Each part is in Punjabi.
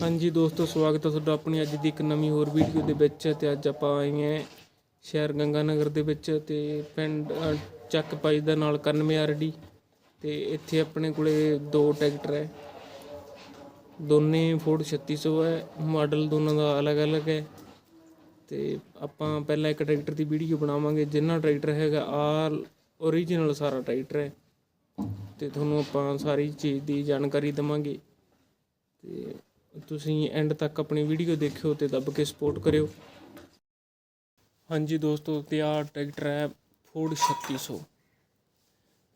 ਹਾਂਜੀ ਦੋਸਤੋ ਸਵਾਗਤ ਹੈ ਤੁਹਾਡਾ ਆਪਣੀ ਅੱਜ ਦੀ ਇੱਕ ਨਵੀਂ ਹੋਰ ਵੀਡੀਓ ਦੇ ਵਿੱਚ ਤੇ ਅੱਜ ਆਪਾਂ ਆਏ ਹਾਂ ਸ਼ਹਿਰ ਗੰਗਾਨਗਰ ਦੇ ਵਿੱਚ ਤੇ ਪਿੰਡ ਅ, ਚੱਕ ਪਾਈ ਦਾ ਨਾਲ 91 ਆਰਡੀ ਤੇ ਇੱਥੇ ਆਪਣੇ ਕੋਲੇ ਦੋ ਟਰੈਕਟਰ ਹੈ। ਦੋਨੇ ਫੋਰਡ 3600 ਹੈ ਮਾਡਲ ਦੋਨਾਂ ਦਾ ਅਲੱਗ-ਅਲੱਗ ਹੈ ਤੇ ਆਪਾਂ ਪਹਿਲਾਂ ਇੱਕ ਟਰੈਕਟਰ ਦੀ ਵੀਡੀਓ ਬਣਾਵਾਂਗੇ ਜਿੰਨਾ ਟਰੈਕਟਰ ਹੈਗਾ ਆਲ ਓਰੀਜਨਲ ਸਾਰਾ ਟਰੈਕਟਰ ਹੈ ਤੇ ਤੁਹਾਨੂੰ ਆਪਾਂ ਸਾਰੀ ਚੀਜ਼ ਦੀ ਜਾਣਕਾਰੀ ਦਵਾਂਗੇ ਤੇ ਤੁਸੀਂ ਐਂਡ ਤੱਕ ਆਪਣੀ ਵੀਡੀਓ ਦੇਖਿਓ ਤੇ ਦੱਬ ਕੇ ਸਪੋਰਟ ਕਰਿਓ। ਹਾਂਜੀ ਦੋਸਤੋ ਤੇ ਆਹ ਟਰੈਕਟਰ ਹੈ ਫੋਰਡ 3600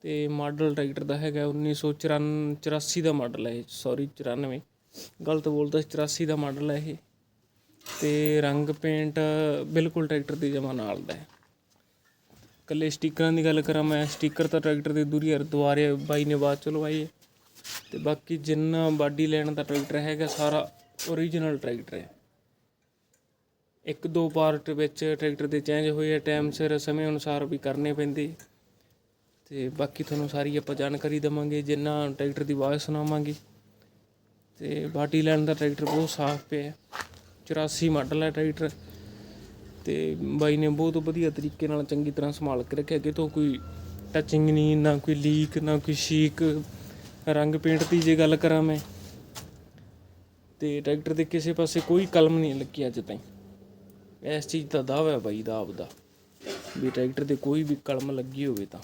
ਤੇ ਮਾਡਲ ਟਰੈਕਟਰ ਦਾ ਹੈਗਾ 1984 ਦਾ ਮਾਡਲ ਹੈ ਸੌਰੀ 94 ਗਲਤ ਬੋਲਦਾ 84 ਦਾ ਮਾਡਲ ਹੈ ਇਹ। ਤੇ ਰੰਗ ਪੇਂਟ ਬਿਲਕੁਲ ਟਰੈਕਟਰ ਦੀ ਜਮਾ ਨਾਲ ਦਾ ਹੈ। ਕੱਲੇ ਸਟickਰਾਂ ਦੀ ਗੱਲ ਕਰਾਂ ਮੈਂ ਸਟicker ਤਾਂ ਟਰੈਕਟਰ ਦੇ ਦੂਰੀ ਹਰ ਦੁਆਰੇ ਬਾਈ ਨੇ ਬਾਅਦ ਚ ਲਵਾਈ ਹੈ। ਤੇ ਬਾਕੀ ਜਿੰਨਾ ਬਾਡੀ ਲੈਣ ਦਾ ਟਰੈਕਟਰ ਹੈਗਾ, ਸਾਰਾ ਓਰੀਜਨਲ ਟਰੈਕਟਰ ਹੈ। ਇੱਕ ਦੋ ਪਾਰਟ ਵਿੱਚ ਟਰੈਕਟਰ ਦੇ ਚੇਂਜ ਹੋਏ ਆ ਟਾਈਮ ਸਿਰ, ਸਮੇਂ ਅਨੁਸਾਰ ਵੀ ਕਰਨੇ ਪੈਂਦੇ। ਤੇ ਬਾਕੀ ਤੁਹਾਨੂੰ ਸਾਰੀ ਆਪਾਂ ਜਾਣਕਾਰੀ ਦਵਾਂਗੇ, ਜਿੰਨਾ ਟਰੈਕਟਰ ਦੀ ਆਵਾਜ਼ ਸੁਣਾਵਾਂਗੇ। ਤੇ ਬਾਡੀ ਲੈਣ ਦਾ ਟਰੈਕਟਰ ਬਹੁਤ ਸਾਫ਼ ਪਿਆ ਹੈ। 84 ਮਾਡਲ ਹੈ ਟਰੈਕਟਰ। ਤੇ ਬਾਈ ਨੇ ਬਹੁਤ ਵਧੀਆ ਤਰੀਕੇ ਨਾਲ ਚੰਗੀ ਤਰ੍ਹਾਂ ਸੰਭਾਲ ਕੇ ਰੱਖਿਆ, ਕਿਤੋਂ ਕੋਈ ਟੱਚਿੰਗ ਨਹੀਂ, ਨਾ ਕੋਈ ਲੀਕ ਨਾ ਕੋਈ ਸ਼ੀਕ। ਰੰਗ ਪੇਂਟ ਦੀ ਜੇ ਗੱਲ ਕਰਾਂ ਮੈਂ, ਤੇ ਟਰੈਕਟਰ ਦੇ ਕਿਸੇ ਪਾਸੇ ਕੋਈ ਕਲਮ ਨਹੀਂ ਲੱਗੀ ਅੱਜ ਤਾਈਂ। ਇਸ ਚੀਜ਼ ਦਾ ਦਾਅਵਾ ਹੈ ਬਾਈ, ਦਾ ਆਪਦਾ। ਵੀ ਟਰੈਕਟਰ ਤੇ ਕੋਈ ਵੀ ਕਲਮ ਲੱਗੀ ਹੋਵੇ ਤਾਂ।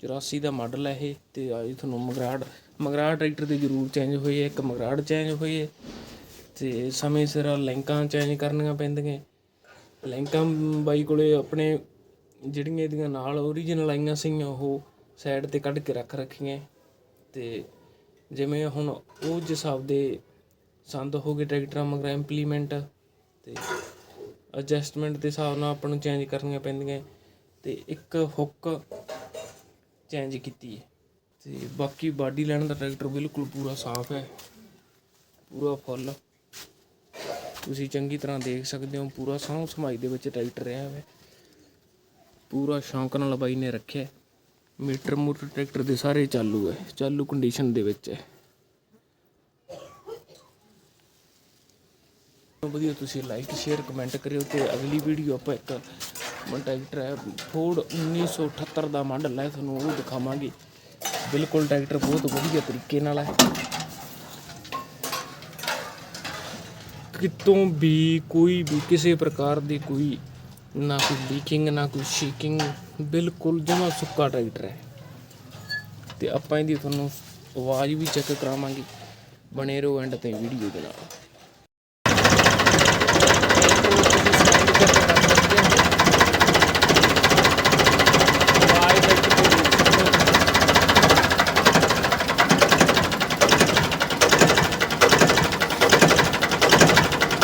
84 ਦਾ ਮਾਡਲ ਹੈ ਇਹ, ਤੇ ਆਈ ਤੁਹਾਨੂੰ ਮਗਰਾੜ ਮਗਰਾੜ ਟਰੈਕਟਰ ਦੇ ਜ਼ਰੂਰ ਚੇਂਜ ਹੋਏ ਹੈ ਇੱਕ ਮਗਰਾੜ ਚੇਂਜ ਹੋਈ ਹੈ ਤੇ ਸਮੇਂ ਸਿਰ ਲਿੰਕਾਂ ਚੇਂਜ ਕਰਨੀਆਂ ਪੈਂਦੀਆਂ। ਲਿੰਕਾਂ ਬਾਈ ਕੋਲੇ ਆਪਣੇ ਜਿਹੜੀਆਂ ਇਹਦੀਆਂ ਨਾਲ ਓਰੀਜਨਲ ਆਈਆਂ ਸੀਗੀਆਂ, ਉਹ ਸਾਈਡ ਤੇ ਕੱਢ ਕੇ ਰੱਖ ਰੱਖੀਆਂ। ਤੇ ਜਿਵੇਂ ਹੁਣ ਉਹ ਜਿਸ ਹਿਸਾਬ ਦੇ ਸੰਦ ਹੋ ਗਏ ਟਰੈਕਟਰਾਂ ਮਗਰ ਇੰਪਲੀਮੈਂਟ ਤੇ ਐਡਜਸਟਮੈਂਟ ਦੇ ਹਿਸਾਬ ਨਾਲ ਆਪਾਂ ਨੂੰ ਚੇਂਜ ਕਰਨੀਆਂ ਪੈਂਦੀਆਂ ਤੇ ਇੱਕ ਹੁੱਕ ਚੇਂਜ ਕੀਤੀ ਹੈ। ਤੇ ਬਾਕੀ ਬਾਡੀ ਲੈਣ ਦਾ ਟਰੈਕਟਰ ਬਿਲਕੁਲ ਪੂਰਾ ਸਾਫ਼ ਹੈ, ਪੂਰਾ ਫੁੱਲ ਤੁਸੀਂ ਚੰਗੀ ਤਰ੍ਹਾਂ ਦੇਖ ਸਕਦੇ ਹੋ, ਪੂਰਾ ਸਾਂਭ ਸਮਾਈ ਦੇ ਵਿੱਚ ਟਰੈਕਟਰ ਰਿਹਾ ਹੈ ਪੂਰਾ ਸ਼ੌਂਕ ਨਾਲ ਬਾਈ ਨੇ ਰੱਖਿਆ। ਮੀਟਰ ਮੂਟਰ ਟਰੈਕਟਰ ਦੇ ਸਾਰੇ ਚਾਲੂ ਹੈ, ਚਾਲੂ ਕੰਡੀਸ਼ਨ ਦੇ ਵਿੱਚ ਹੈ। ਵਧੀਆ ਤੁਸੀਂ ਲਾਈਕ ਸ਼ੇਅਰ ਕਮੈਂਟ ਕਰਿਓ ਤੇ ਅਗਲੀ ਵੀਡੀਓ ਆਪਾਂ ਇੱਕ ਟਰੈਕਟਰ ਹੈ ਫੋਰਡ 1978 ਦਾ ਮਾਡਲ ਹੈ, ਤੁਹਾਨੂੰ ਉਹ ਦਿਖਾਵਾਂਗੇ। ਬਿਲਕੁਲ ਟਰੈਕਟਰ ਬਹੁਤ ਵਧੀਆ ਤਰੀਕੇ ਨਾਲ ਹੈ। ਕਿਤੋਂ ਵੀ ਕੋਈ ਵੀ ਕਿਸੇ ਪ੍ਰਕਾਰ ਦੀ ਕੋਈ ਨਾ ਕੋਈ ਲੀਕਿੰਗ ਨਾ ਕੋਈ ਸ਼ੀਕਿੰਗ ਬਿਲਕੁਲ ਜਮਾ ਸੁੱਕਾ ਟਰੈਕਟਰ ਹੈ। ਤੇ ਆਪਾਂ ਇਹਦੀ ਤੁਹਾਨੂੰ ਆਵਾਜ਼ ਵੀ ਚੈੱਕ ਕਰਾਵਾਂਗੇ ਬਣੇ ਰਹੋ ਐਂਡ ਤੇ ਵੀਡੀਓ ਦੇ ਨਾਲ।